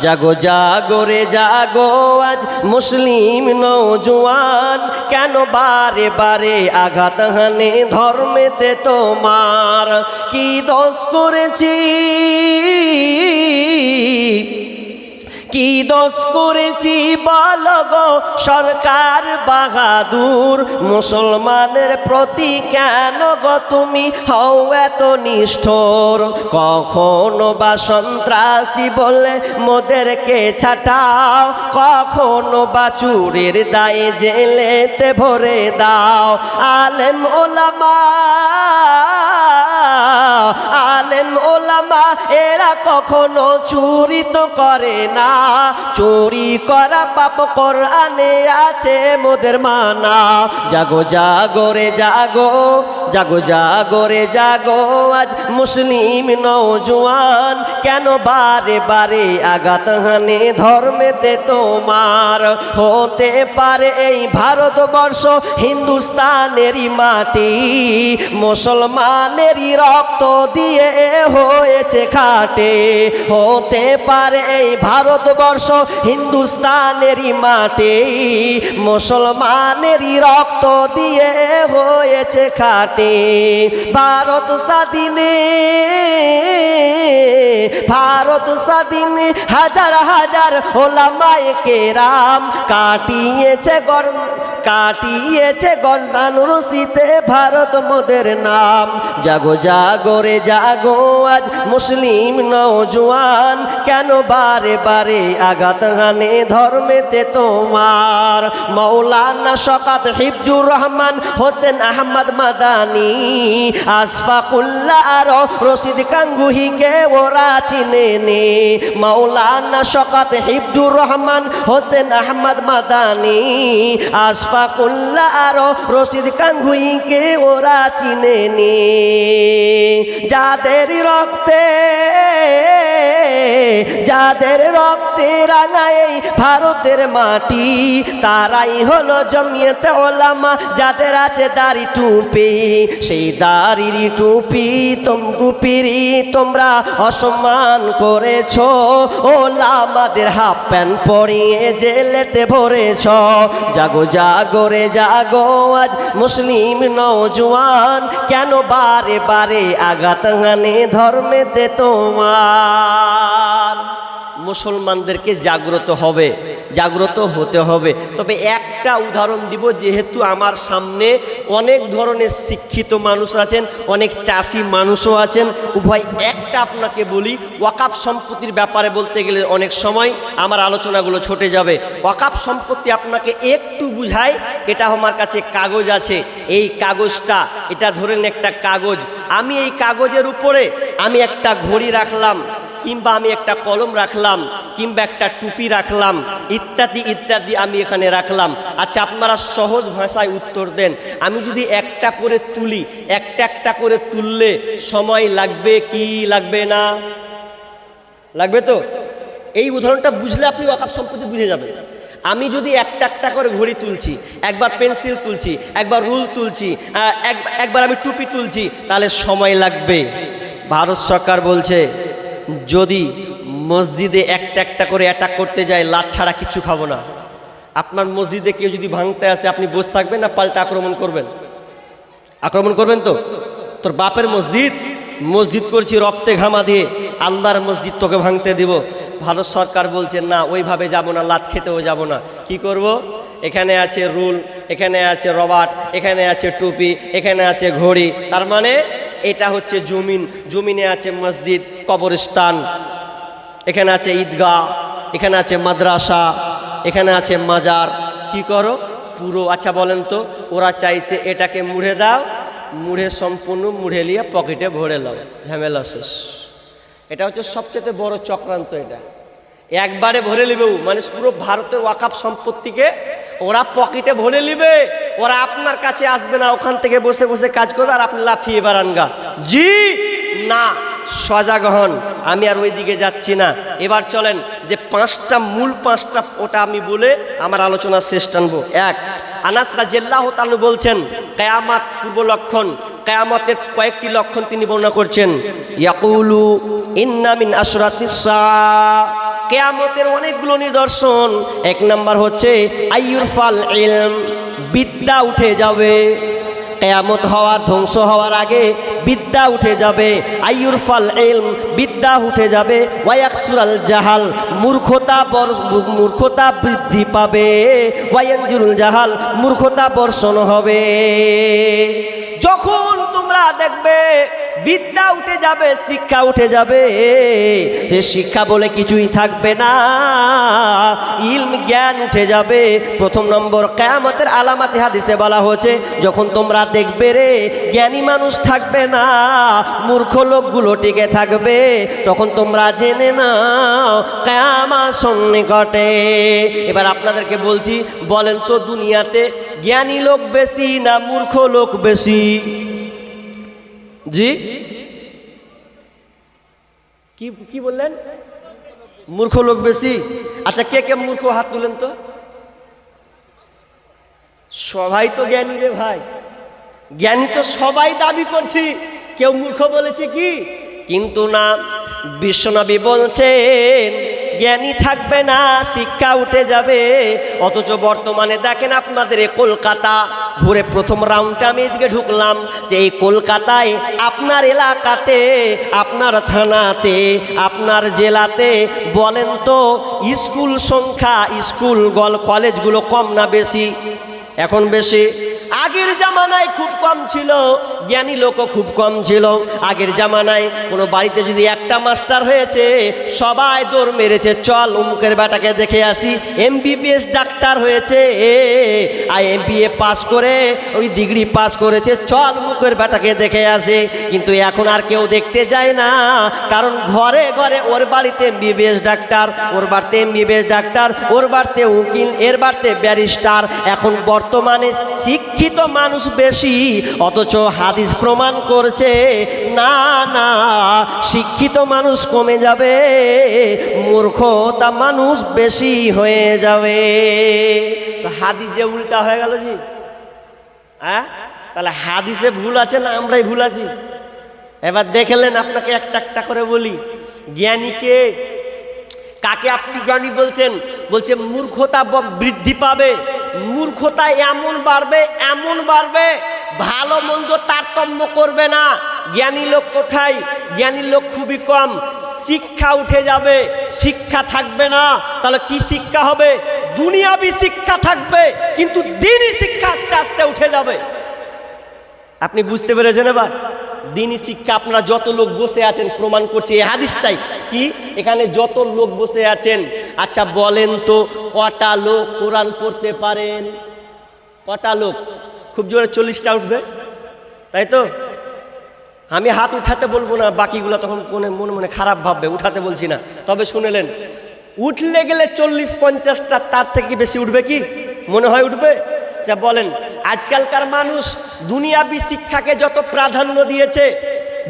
জাগো জাগো রে, জাগো, আজ মুসলিম নৌজওয়ান কেন বারে বারে আঘাত হানে ধর্মেতে তোমার? কি দোষ করেছি? কি দোষ করেছি বল সরকার বাহাদুর, মুসলমানের প্রতি কেন গো তুমি হও এত নিষ্ঠুর? কখনো বা সন্ত্রাসী বলে মোদেরকে ছাটাও, কখনো বা চুরির দায়ে জেলেতে ভরে দাও। আলেম ওলামা আলেম ওলামা এরা কখনো চুরি তো করে না। চুরি করা পাপ কোরআনে আছে মোদের মানা। জাগো জাগো রে, জাগো জাগো জাগো রে, জাগো, আজ মুসলিম নৌজওয়ান কেন বারে বারে আঘাত হানে ধর্মেতে তোমার? হতে পারে এই ভারতবর্ষ হিন্দুস্তানেরই মাটি, মুসলমানেরই রক্ত দিয়ে হয়েছে খাটে হতে পারে এই ভারতবর্ষ হিন্দুস্তানেরই মাটি। মুসলমানেরই রক্ত দিয়ে হয়েছে খাটে। ভারত স্বাধীনে ভারত স্বাধীনে হাজার হাজার ওলামায় কেরাম কাটিয়েছে গর কাটিয়েছে গন্ধান রশিতে ভারত মোদের নাম। জাগো জাগো রে, জাগো, আজ মুসলিম নৌজওয়ান কেন বারে বারে আঘাত হানে ধর্মেতে তোমার? মৌলানা শকাত হিফজুর রহমান, হোসেন আহমদ মাদানি, আশফাকুল্লাহ আর, রশিদ কাঙ্গুহিকে ওরা চিনে নে। মৌলানা শকাত হিফজুর রহমান, হোসেন আহমদ মাদানি, আশফাকুল্লাহ আর, রশিদ কাঙ্গুহিকে ওরা চিনে নে। যাদের রক্তে যাদের রক্তে রাঙায় ভারতের মাটি, তারাই হলো জমিয়েতে ওলামা। যাদের আছে দাড়ি টুপি, সেই দাড়ির টুপি তোম টুপিরই তোমরা অসম্মান করেছ। ওলামাদের হাফ প্যান্ট পরিয়ে জেলেতে ভরেছ। জাগো জাগো রে, জাগো, আজ মুসলিম নৌজওয়ান কেন বারে বারে আঘাত ধর্মেতে? তোমার মুসলমানদেরকে জাগ্রত হবে, জাগ্রত হতে হবে। তবে একটা উদাহরণ দিব, যেহেতু আমার সামনে অনেক ধরনের শিক্ষিত মানুষ আছেন, অনেক চাষি মানুষও আছেন। উভয় একটা আপনাকে বলি ওয়াকাপ সম্পত্তির ব্যাপারে বলতে গেলে অনেক সময় আমার আলোচনাগুলো ছুটে যাবে। ওয়াকাপ সম্পত্তি আপনাকে একটু বুঝায় এটা আমার কাছে কাগজ আছে। এই কাগজটা, এটা ধরেন একটা কাগজ। আমি এই কাগজের উপরে আমি একটা ঘড়ি রাখলাম কিংবা আমি একটা কলম রাখলাম, কিংবা একটা টুপি রাখলাম, ইত্যাদি ইত্যাদি আমি এখানে রাখলাম। আচ্ছা আপনারা সহজ ভাষায় উত্তর দেন। আমি যদি একটা করে তুলি, একটা একটা করে তুললে সময় লাগবে কি লাগবে না? লাগবে তো? এই উদাহরণটা বুঝলে আপনি ওয়াকাপ সম্পত্তি বুঝে যাবেন। আমি যদি একটা একটা করে ঘড়ি তুলছি, একবার পেন্সিল তুলছি, একবার রুল তুলছি এক- একবার আমি টুপি তুলছি, তাহলে সময় লাগবে। ভারত সরকার বলছে যদি মসজিদে একটা একটা করে অ্যাটাক করতে যায় লাত ছাড়া কিছু খাব না। আপনার মসজিদে কেউ যদি ভাঙতে আসে, আপনি বসে থাকবেন না, পাল্টা আক্রমণ করবেন। আক্রমণ করবেন তো? তোর বাপের মসজিদ? মসজিদ করছি রক্তে ঘামা দিয়ে, আল্লাহর মসজিদ তোকে ভাঙতে দিব। ভারত সরকার বলছে, না, ওইভাবে যাব না লাত খেতেও যাব না। কি করব? এখানে আছে রুল, এখানে আছে রবার্ট, এখানে আছে টুপি, এখানে আছে ঘড়ি। তার মানে এটা হচ্ছে জমিন। জমিনে আছে মসজিদ, কবরস্থান। এখানে আছে ঈদগাহ, এখানে আছে মাদ্রাসা, এখানে আছে মাজার। কি করো? পুরো আচ্ছা বলেন তো, ওরা চাইছে এটাকে মুড়ে দাও, মুড়ে সম্পূর্ণ মুড়ে নিয়ে পকেটে ভরে নাও। ঝামেলা শেষ। এটা হচ্ছে সবচেয়ে বড় চক্রান্ত এটা। একবারে ভরে নেবেও মানে পুরো ভারতের ওয়াকাপ সম্পত্তিকে ওরা পকেটে ভরে নেবে। ওরা আপনার কাছে আসবে না, ওখান থেকে বসে বসে কাজ করবে আর আপনি লাফিয়ে বেড়ান গা। জি? না, সজাগ হন, আমি আর ওই দিকে যাচ্ছি না। এবার চলেন, যে পাঁচটা, মূল পাঁচটা ওটা আমি বলে আমার আলোচনা শেষ টানবো। এক, আনাস রাজিয়াল্লাহ তালু বলছেন, কেয়ামাত পূর্ব লক্ষণ, কেয়ামতের কয়েকটি লক্ষণ তিনি বর্ণনা করছেন। ইয়াকুলু ইন্নামিন আশরাতিস কেয়ামতের অনেকগুলো নিদর্শন। এক নাম্বার হচ্ছে, আইয়ুরফাল ইলম বিদ্যা উঠে যাবে। কেয়ামত হওয়ার, ধ্বংস হওয়ার আগে বিদ্যা উঠে যাবে। আইয়ুর ফাল এল বিদ্যা উঠে যাবে। ওয়াকসুরাল জাহাল, মূর্খতা মূর্খতা বৃদ্ধি পাবে। ওয়াইনজুরুল জাহাল, মূর্খতা বর্ষণ হবে। যখন দেখবে, বিদ্যা উঠে যাবে, শিক্ষা উঠে যাবে। সে শিক্ষা বলে কিছুই থাকবে না। ইলম, জ্ঞান উঠে যাবে। প্রথম নম্বর, কেয়ামতের আলামাতে হাদিসে বলা হচ্ছে যখন তোমরা দেখবে রে, জ্ঞানী মানুষ থাকবে না, মূর্খ লোকগুলো টিকে থাকবে, তখন তোমরা জেনে নাও কেয়ামা সন্নিকটে। এবার আপনাদেরকে বলছি, বলেন তো দুনিয়াতে জ্ঞানী লোক বেশি না মূর্খ লোক বেশি? জি? কি কি বললেন? মূর্খ লোক বেশি। আচ্ছা কে কে মূর্খ হাত তুলেন তো? সবাই তো জ্ঞানী রে ভাই। জ্ঞানী তো সবাই দাবি করছি। কেউ মূর্খ বলেছে কি? কিন্তু না, বিশ্বনবী বলছেন জ্ঞানী থাকবে না, শিক্ষা উঠে যাবে। অথচ বর্তমানে দেখেন আপনাদের কলকাতা ঘুরে প্রথম রাউন্ডটা আমি এদিকে ঢুকলাম যে এই কলকাতায় আপনার এলাকাতে, আপনার থানাতে, আপনার জেলাতে, বলেন তো, স্কুল সংখ্যা, স্কুল, গল, কলেজগুলো কম না বেশি? এখন বেশি। আগের জামানায় খুব কম ছিল, জ্ঞানী লোকও খুব কম ছিল। আগের জামানায় কোনো বাড়িতে যদি একটা মাস্টার হয়েছে, সবাই দৌড় মেরেছে, চল অমুকের বেটাকে দেখে আসি এমবিবিএস ডাক্তার হয়েছে। আর এম পাস করে, ওই ডিগ্রি পাস করেছে, চল মুখের বেটাকে দেখে আসে। কিন্তু এখন আর কেউ দেখতে যায় না, কারণ ঘরে ঘরে ওর বাড়িতে এমবিবিএস ডাক্তার, ওর বাড়িতে এমবিবিএস ডাক্তার, ওর বাড়িতে উকিল, এর বাড়িতে ব্যারিস্টার। এখন বর্তমানে শিক্ষিত মানুষ বেশি, অথচ হাদিস প্রমাণ করছে, না না, শিক্ষিত মানুষ কমে যাবে, মূর্খতা মানুষ বেশি হয়ে যাবে। হাদিস যে উল্টা হয়ে গেল জি। হ্যাঁ? তাহলে হাদিসে ভুল আছে না আমরাই ভুল আছি? এবার দেখলেন আপনাকে একটা একটা করে বলি। জ্ঞানীকে কাকে আপনি জ্ঞানী বলছেন? বলছে মূর্খতা বৃদ্ধি পাবে। মূর্খতা এমন বাড়বে এমন বাড়বে, ভালো মন্দ তারতম্য করবে না। জ্ঞানী লোক কোথায়? জ্ঞানী লোক খুবই কম। শিক্ষা উঠে যাবে, শিক্ষা থাকবে না। তাহলে কি শিক্ষা হবে? দুনিয়াবি শিক্ষা থাকবে, কিন্তু দিনই শিক্ষা আস্তে আস্তে উঠে যাবে। আপনি বুঝতে পেরেছেন এবার? দিনই শিক্ষা, আপনারা যত লোক বসে আছেন, প্রমাণ করছে এই হাদিসটাই। কি? এখানে যত লোক বসে আছেন আচ্ছা বলেন তো, কটা লোক কোরআন পড়তে পারেন? কটা লোক? খুব জোরে চল্লিশটা উঠবে। তাই তো? আমি হাত উঠাতে বলব না, বাকিগুলো তখন মনে মনে মনে খারাপ ভাববে, উঠাতে বলছি না। তবে শুনেলেন, উঠলে গেলে চল্লিশ, পঞ্চাশটা, তার থেকে বেশি উঠবে কি? মনে হয় উঠবে? যা বলেন, আজকালকার মানুষ দুনিয়াবি শিক্ষাকে যত প্রাধান্য দিয়েছে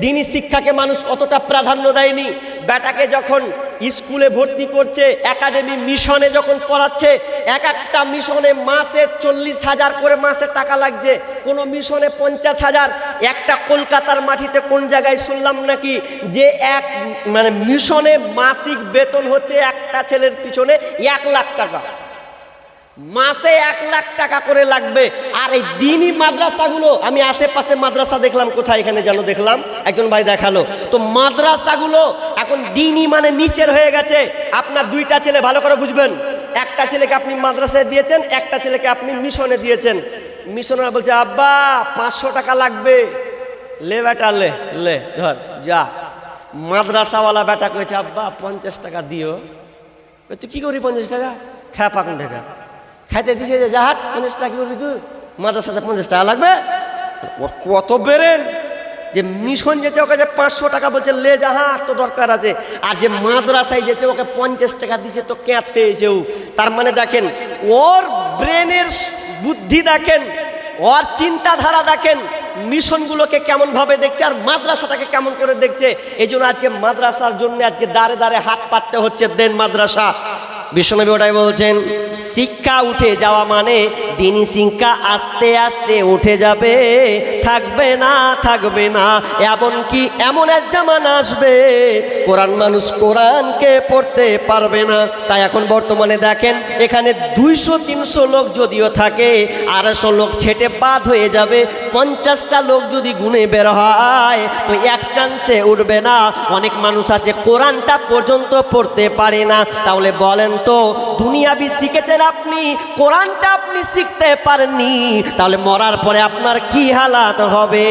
দিনী শিক্ষাকে মানুষ অতটা প্রাধান্য দেয়নি। বেটাকে যখন স্কুলে ভর্তি করছে, একাডেমি মিশনে যখন পড়াচ্ছে, এক একটা মিশনে মাসে চল্লিশ হাজার করে মাসে টাকা লাগছে। কোনো মিশনে পঞ্চাশ হাজার। একটা কলকাতার মাটিতে কোন জায়গায় শুনলাম নাকি যে এক মানে মিশনে মাসিক বেতন হচ্ছে একটা ছেলের পিছনে এক লাখ টাকা। মাসে এক লাখ টাকা করে লাগবে। আর এই দিনই মাদ্রাসাগুলো, আমি আশেপাশে মাদ্রাসা দেখলাম, কোথায় এখানে যেন দেখলাম, একজন ভাই দেখাল। তো মাদ্রাসাগুলো এখন দিনই মানে নিচের হয়ে গেছে। আপনার দুইটা ছেলে ভালো করে বুঝবেন। একটা ছেলেকে আপনি মাদ্রাসায় দিয়েছেন, একটা ছেলেকে আপনি মিশনে দিয়েছেন। মিশনারা বলছে, আব্বা, পাঁচশো টাকা লাগবে। লে বেটা, লে লে, ধর, যা। মাদ্রাসাওয়ালা বেটা কয়েছে আব্বা, পঞ্চাশ টাকা দিও। তুই কি করি পঞ্চাশ টাকা? খা পাকুন টাকা খাইতে দিছে যে জাহাট পঞ্চাশ টাকা করবি তুই মাদ্রাসাতে পঞ্চাশ টাকা লাগবে? ওর কত বেরেন যে মিশন যেছে ওকে যে পাঁচশো টাকা বলছে, লে জাহাট তো দরকার আছে। আর যে মাদ্রাসায় যেছে ওকে পঞ্চাশ টাকা দিছে, তো ক্যাঁথ হয়েছে ও তার মানে দেখেন, ওর ব্রেনের বুদ্ধি দেখেন, ওর চিন্তাধারা দেখেন, মিশনগুলোকে কেমনভাবে দেখছে আর মাদ্রাসাটাকে কেমন করে দেখছে। এই জন্য আজকে মাদ্রাসার জন্য আজকে দাঁড়ে দাঁড়ে হাত পাততে হচ্ছে দেন মাদ্রাসা। বিশ্বনবী ওটাই বলছেন শিক্ষা উঠে যাওয়া মানে দিনী শিক্ষা আস্তে আস্তে উঠে যাবে। থাকবে না থাকবে না, এমনকি এমন এক জামান আসবে। কোরআন মানুষ কোরআনকে পড়তে পারবে না। তাই এখন বর্তমানে দেখেন, এখানে দুইশো, তিনশো লোক যদিও থাকে, আড়াইশো লোক ছেটে বাদ হয়ে যাবে, পঞ্চাশটা লোক যদি গুনে বের হয়, তো এক চান্সে উঠবে না। অনেক মানুষ আছে, কোরআনটা পর্যন্ত পড়তে পারে না। তাহলে বলেন তো, দুনিয়াবি শিখেছেন আপনি কোরআনটা আপনি শিখতে পারেননি তাহলে মরার পরে আপনার কি হালাত হবে?